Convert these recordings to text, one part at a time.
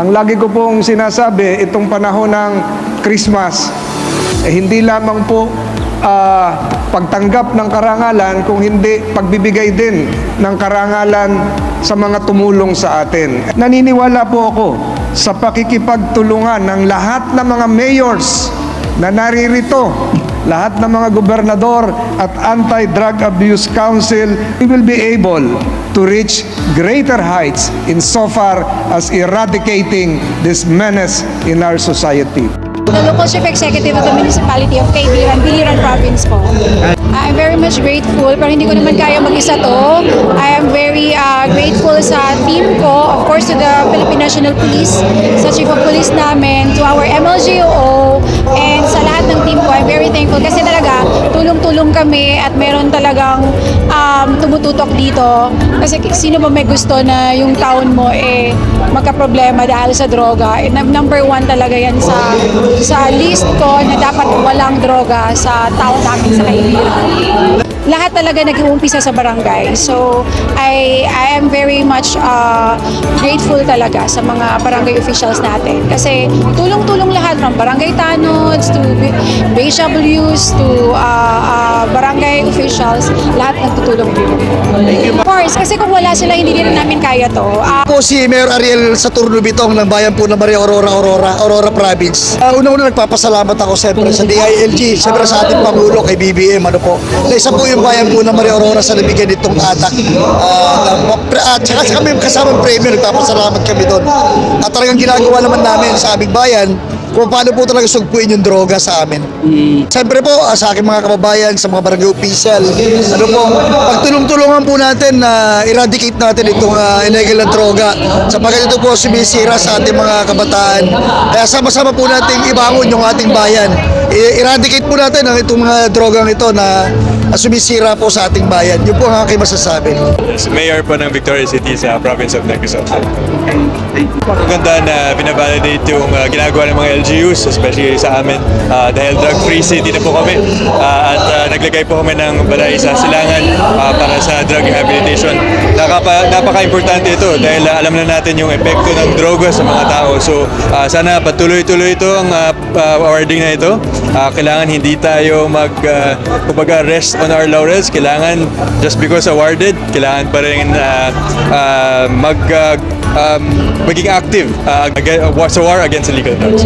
Ang lagi ko pong sinasabi, itong panahon ng Christmas, eh, hindi lamang po ah, pagtanggap ng karangalan, kung hindi pagbibigay din ng karangalan sa mga tumulong sa atin. Naniniwala po ako sa pakikipagtulungan ng lahat ng mga mayors na naririto, lahat ng mga gobernador at Anti-Drug Abuse Council, we will be able to reach greater heights in so far as eradicating this menace in our society. Local chief executive of the municipality of Kaibiran, Biliran province po. I'm very much grateful, pero hindi ko naman kaya mag-isa to. I am very uh, grateful sa team ko, of course to the Philippine National Police, sa chief of police namin, to our MLGO, very thankful kasi talaga tulong-tulong kami at meron talagang um, tumututok dito. Kasi sino ba may gusto na yung town mo eh magka-problema dahil sa droga. Eh, num- number one talaga yan sa sa list ko na dapat walang droga sa town namin sa Kaibiran. Lahat talaga nag-uumpisa sa barangay. So, I, I am very much uh, grateful talaga sa mga barangay officials natin. Kasi tulong-tulong lahat from barangay tanods to BHWs to uh, uh, barangay officials, lahat nagtutulong dito. Of course, kasi kung wala sila, hindi din namin kaya to. Uh, si Mayor Ariel Saturno Bitong ng bayan po ng Maria Aurora, Aurora, Aurora Province. Uh, una-una nagpapasalamat ako siyempre sa DILG, siyempre sa ating Pangulo kay BBM, ano po. Na isa po yung bayan po ng Maria Aurora sa nabigyan nitong atak. Uh, at saka sa kami kasamang premium, nagpapasalamat kami doon. At talagang ginagawa naman namin sa aming bayan, kung paano po talaga sugpuin yung droga sa amin. Siyempre po, sa aking mga kababayan, sa mga barangay official, ano po, pagtulong-tulungan po natin na eradicate natin itong uh, illegal na droga sapagkat ito po sumisira sa ating mga kabataan. Kaya sama-sama po natin ibangon yung ating bayan. I- eradicate po natin ang itong mga drogang ito na sumisira po sa ating bayan. Yun po ang aking masasabi. Mayor po ng Victoria City sa province of Negros. Maganda na binabalidate yung uh, ginagawa ng mga LGUs, especially sa amin. Uh, dahil drug-free city na po kami. Uh, at uh, naglagay po kami ng balay sa silangan uh, para sa drug rehabilitation. Nakapa, napaka-importante ito dahil uh, alam na natin yung epekto ng droga sa mga tao. So uh, sana patuloy-tuloy ito ang uh, awarding na ito. Uh, kailangan hindi tayo mag, uh, rest on our laurels. Kailangan, just because awarded, kailangan pa rin uh, uh, mag, uh, um, maging active uh, uh, sa war against illegal drugs.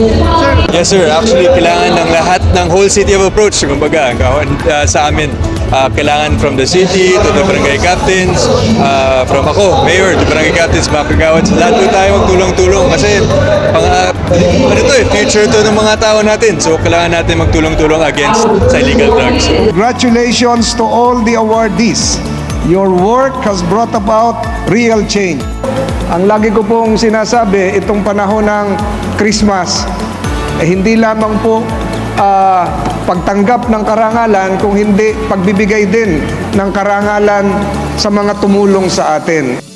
Yes sir, actually kailangan ng lahat ng whole city of approach, kumbaga, uh, sa amin. Uh, kailangan from the city to the barangay captains, uh, from ako, mayor, to barangay captains, mga kagawad, lahat po tayo magtulong-tulong kasi pang, uh, ano to eh, future to ng mga tao natin. So kailangan natin magtulong-tulong against sa illegal drugs. Congratulations to all the awardees. Your work has brought about real change. Ang lagi ko pong sinasabi, itong panahon ng Christmas, eh, hindi lamang po ah, pagtanggap ng karangalan, kung hindi pagbibigay din ng karangalan sa mga tumulong sa atin.